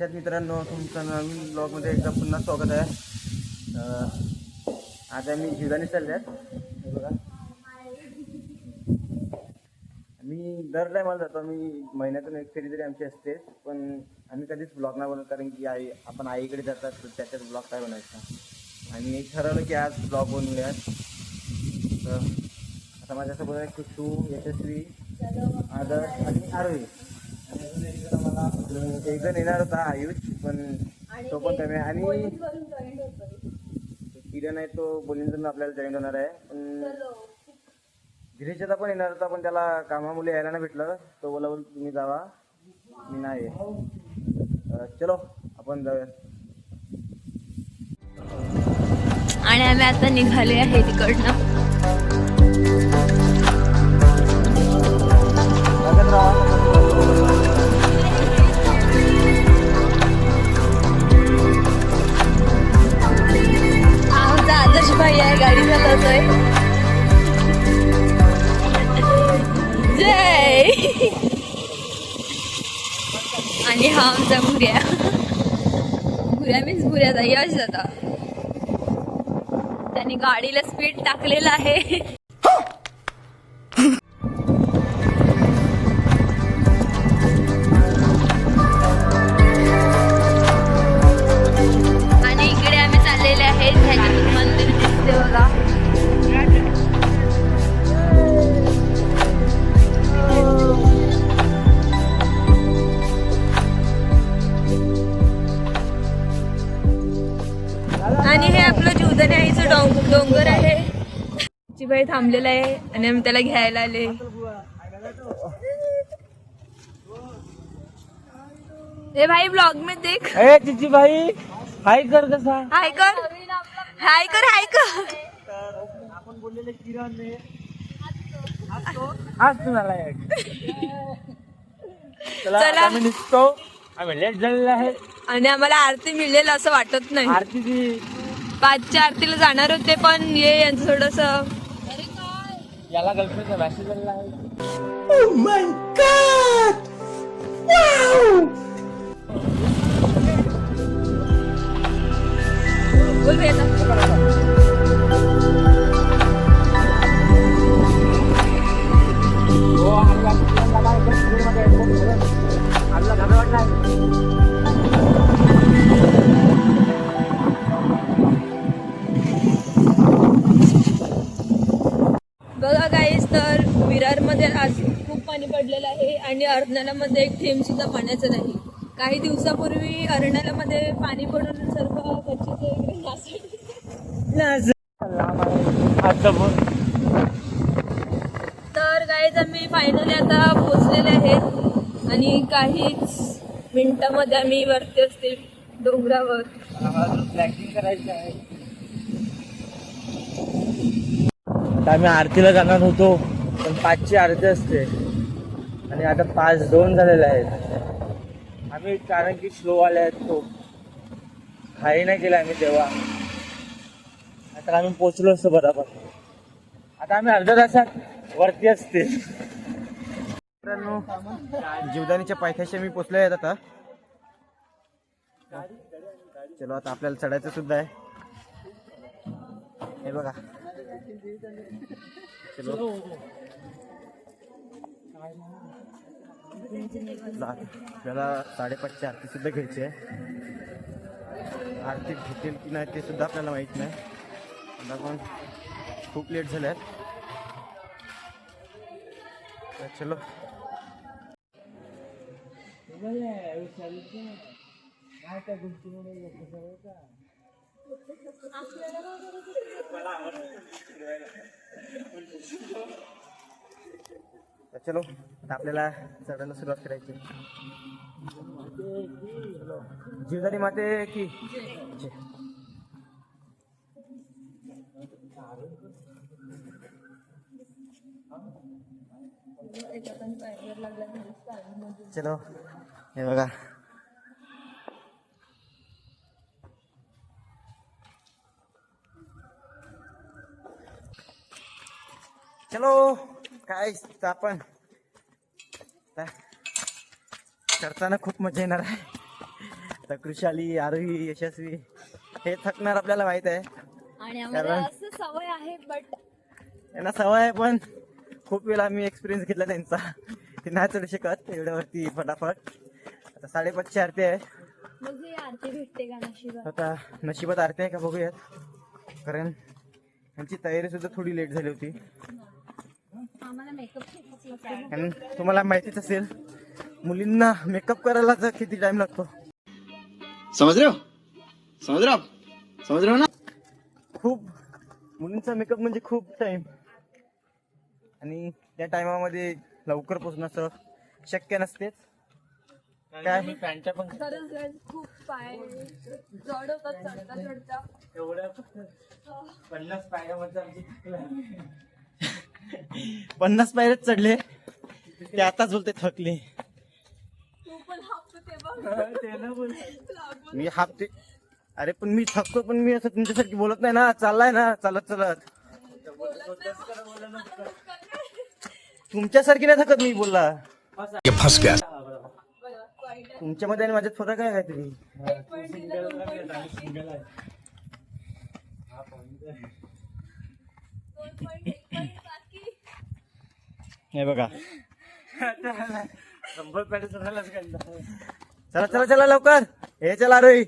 कशात मित्रांनो तुमचं नवीन ब्लॉगमध्ये एकदा पुन्हा स्वागत आहे. आज आम्ही जिवदानी चालले हे बघा. मी दर टायमाला जातो मी महिन्यातून एक फेरी तरी आमची असते पण आम्ही कधीच ब्लॉग नाही बनवत कारण की आई आपण आईकडे जातात तर त्याच्यात ब्लॉग काय बनायचा आणि ठरवलं की आज ब्लॉग बनवूयात. तर आता माझ्यासोबत आहे खुशू यशस्वी आदर्श आणि आरोही. एक जण येणार होता आयुष पण तो पण कमी आहे. आणि किरण आहे तो बोलिंजून आपल्याला जॉईन होणार आहे. पण गिरीशचा पण येणार होता पण त्याला कामामुळे यायला नाही भेटलं. तो बोला बोल तुम्ही जावा. मी नाही चलो आपण जाऊया. आणि आम्ही आता निघाले आहे तिकडनं. जय आणि हा आमचा भुऱ्या भुऱ्या मीन्स भुऱ्याचा यश जाता. त्यांनी गाडीला स्पीड टाकलेला आहे. थांबलेला आहे आणि आम्ही त्याला घ्यायला आले. ए भाई ब्लॉग में देख. ए चिची भाई हाय कर कसा? हाय कर. हाय कर हाय कर. आपण बोललेले किरण आज तुम्हाला चला. आम्ही निघतो. आम्ही लेट झालेला आहे. आणि आम्हाला आरती मिळेल असं वाटत नाही. आरतीची पाचच्या आरतीला जाणार होते पण ये यांचं थोडस याला गर्लफ्रेंडचा मॅसेज आलेला आहे बोल बे आता. हो, आणला. आणला. एकदम स्क्रीनमध्ये headphone पडलेलं आहे आणि अर्नाळ्यामध्ये एक थेंब सुद्धा पाण्याचं नाही. काही दिवसापूर्वी अर्नाळ्यामध्ये पाणी पडून सर्व गच्चीचे वगैरे तर गाईज आम्ही फायनली आता पोचलेले आहेत. आणि काहीच मिनिटामध्ये आम्ही वरती असतील डोंगरावर. करायचं आहे आता आम्ही आरतीला जाणार होतो पण पाचची आरती असते. आणि आता पाच दोन झालेले आहेत. आम्ही कारण की स्लो आले आहेत तो काही नाही केलं आम्ही तेव्हा. आता आम्ही पोचलो असतो बरोबर. आता आम्ही अर्ध्या तासात वरती असते मित्रांनो जीवदानीच्या पायथ्याशी मी पोचलो आहेत आता. चलो आता आपल्याला चढायचं सुद्धा आहे. हे बघा. चलो. आपल्याला साडेपाचची आरती सुद्धा घ्यायची आहे. आरती भेटेल की नाही ते सुद्धा आपल्याला माहीत नाही. आता पण खूप लेट झाल्यात. आहेत चलो. चलो आता आपल्याला चढायला सुरुवात करायची. चलो जीवदानी माते की? जय. चलो हे बघा. चलो. काय आपण? चढताना खूप मजा येणार आहे. तर कृषाली आरोही यशस्वी हे थकणार आपल्याला माहीत आहे. कारण- सवय आहे बट त्यांना सवय आहे पण खूप वेळा मी एक्सपिरियन्स घेतला त्यांचा. ते नाही चढू शकत एवढ्यावरती फटाफट. आता साडेपाचशे आरती आहे. मग आरती भेटते का नशिबात? आता नशिबात आरती आहे का बघूयात. कारण यांची तयारी सुद्धा थोडी लेट झाली होती. आणि तुम्हाला माहितीच असेल मुलींना मेकअप करायला तर किती टाइम लागतो? समझ रहे हो समझ रहे हो आप समझ रहे हो ना? खूप मुलींचा मेकअप म्हणजे खूप टाइम आणि त्या टायमामध्ये लवकर पोचणं असं शक्य नसतेच. काय? पॅन्टच्या पण खूप पाय जड होतात चढता चढता. एवढ्या पन्नास आमची थकलं. पन्नास पायऱ्यात चढले. ते आताच बोलते थकले. तू पण हाफ ते बघ ते ना बोल. लागून मी हापते अरे पण मी थकतो पण मी असं तुमच्यासारखी बोलत नाही ना. चाललाय ना. चालत चालत. तुमच्यासारखी नाही थकत मी बोलला. ये फंस गया। तुमच्यामध्ये आणि माझ्यात फरक आहे काहीतरी एक पॉईंट दिला दोन पॉईंट बाकी दोन पॉईंट एक पॉईंट बाकी हे बघा. शंभर पॅन्ट चढायलाच चला चला चला लवकर. हे चला रोई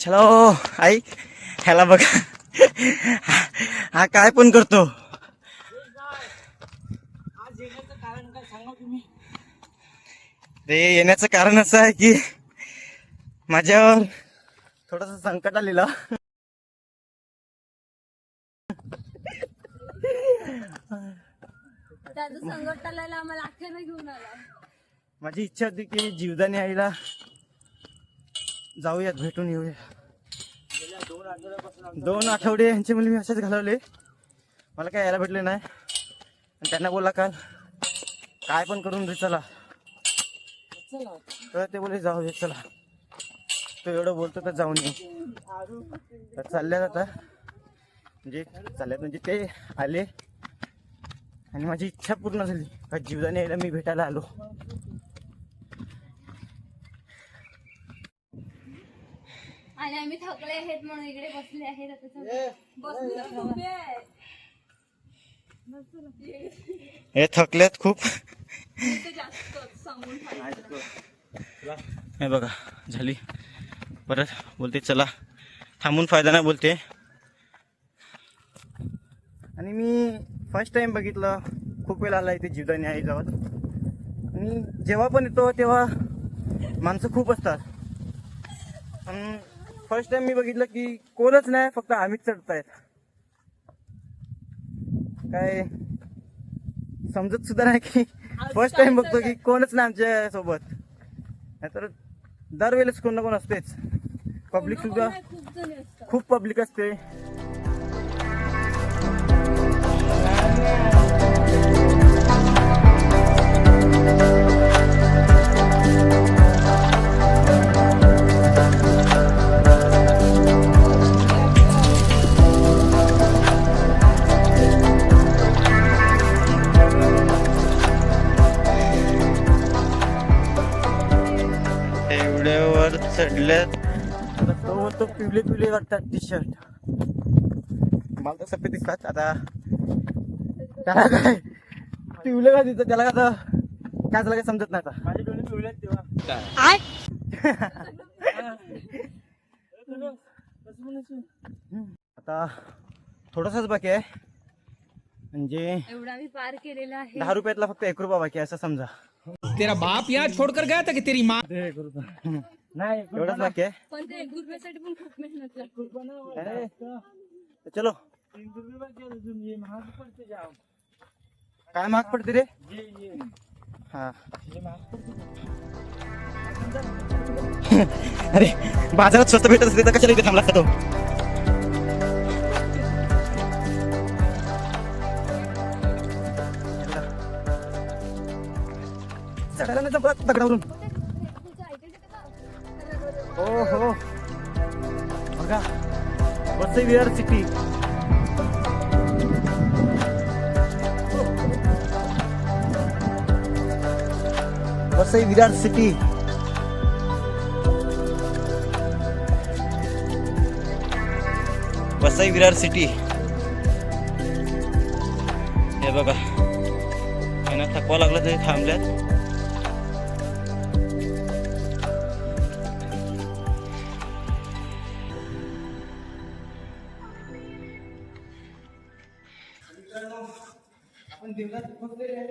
चलो आई ह्याला बघा. हा काय पण करतो. आज येण्याचं कारण काय सांगा तुम्ही ते येण्याचं कारण असं आहे की माझ्यावर थोडस संकट आलेलं. त्याचं आम्हाला अखेर घेऊन आला. माझी इच्छा होती की जीवदानी आईला जाऊयात भेटून येऊया. दोन आठवडे यांचे मुली मी असेच घालवले. मला काय यायला भेटले नाही. आणि त्यांना बोला काल काय पण करून दे चला. तर ते बोले जाऊ दे चला. तो एवढं बोलतो तर जाऊन येऊ. तर चालल्यात आता. म्हणजे चालल्यात म्हणजे ते आले. आणि माझी इच्छा पूर्ण झाली. का जीवदानी यायला मी भेटायला आलो. आणि आम्ही थकले आहेत म्हणून इकडे बसले आहेत. हे थकल्यात खूप. हे बघा झाली. परत बोलते चला. थांबून फायदा नाही बोलते. आणि मी फर्स्ट टाइम बघितलं खूप वेळ आला इथे जीवदानी आई जवळ आणि जेव्हा पण येतो तेव्हा माणसं खूप असतात. फर्स्ट टाइम मी बघितलं की कोणच नाही फक्त आम्हीच चढतायत काय समजत सुद्धा नाही की फर्स्ट टाइम बघतो की कोणच नाही आमच्यासोबत. नाहीतर दरवेळेस कोण ना कोण असतेच. पब्लिक सुद्धा खूप पब्लिक असते. एवढ्यावर चढल्यात. तो पिवले पिवले वाटतात टी शर्ट मला दिसतात. आता त्याला काय पिवले का दिसत त्याला आता काय झालं काय समजत नाही आता. माझे डोळे आहेत तेव्हा. म्हणायचं? आता थोडासाच बाकी आहे. म्हणजे एवढा मी पार केलेला आहे. दहा रुपयातला फक्त एक रुपया बाकी आहे असं समजा. तेरा बाप यहाँ छोड़कर गया था कि तेरी माँ? नाही एवढंच बाकी आहे? पण ते एक रुपयासाठी पण खूप मेहनत लागते. अरे, चलो. तीन रुपये बाकी आहे अजून ये महाग पडते जाम. काय महाग पडते रे? हा. अरे बाजारात स्वस्त भेटत असते तर कशाला इथे थांबला तो? चढायला नाही जमत दगडावरून. हो हो. बघा Vasai Virar city Vasai Virar city. Vasai Virar city. हे बघा. यांना थकवा लागला तरी थांबल्यात. आपण देवळात पोहोचलेले आहे.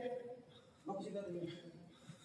बघू शकता तुम्ही.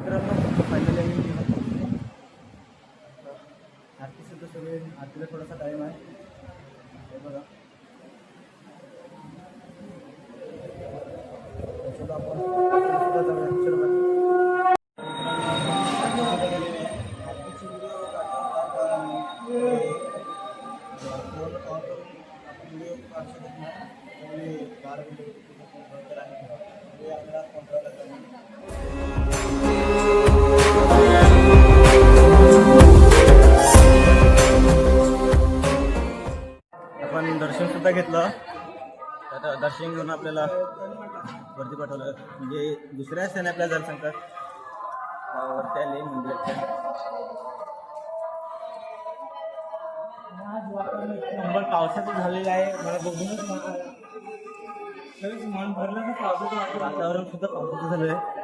मित्रांनो फायनली आम्ही आरतीसुद्धा सगळे आरतीला थोडासा टाईम आहे. सुद्धा घेतलं. आता दर्शन घेऊन आपल्याला वरती पाठवलं. म्हणजे दुसऱ्या रस्त्याने आपल्याला दर्शन कर वरती आले मंदिराच्या नंबर पावसाचं झालेला आहे. मला बघूनच मन भरलं ना पावसाचं वातावरण. सुद्धा पावसाचं झालं आहे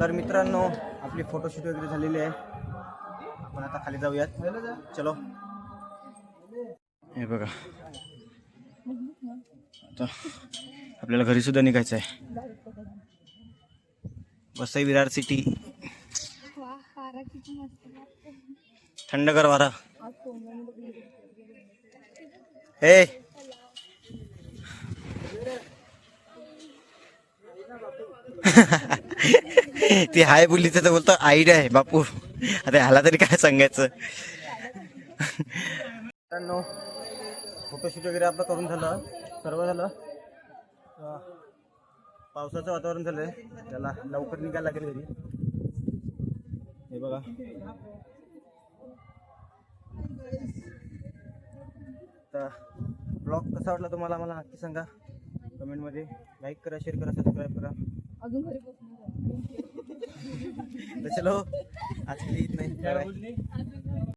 तर मित्रांनो आपली फोटोशूट वगैरे झालेली आहे. आपण आता खाली जाऊयात. चलो. हे बघा. आता आपल्याला घरी सुद्धा निघायचं आहे. वसई विरार सिटी थंडगार वारा. हे. ती हाय बोलली तर बोलतो आयडिया आहे बापू. आता ह्याला तरी काय सांगायचं? फोटोशूट वगैरे आपलं करून झालं सर्व झालं. पावसाचं वातावरण झालंय. त्याला लवकर निघायला लागेल घरी. हे बघा. तर ब्लॉग कसा वाटला तुम्हाला? मला नक्की सांगा. कमेंटमध्ये लाईक करा शेअर करा सबस्क्राईब करा. अजून घरी तर चलो आज के लिए इतना ही।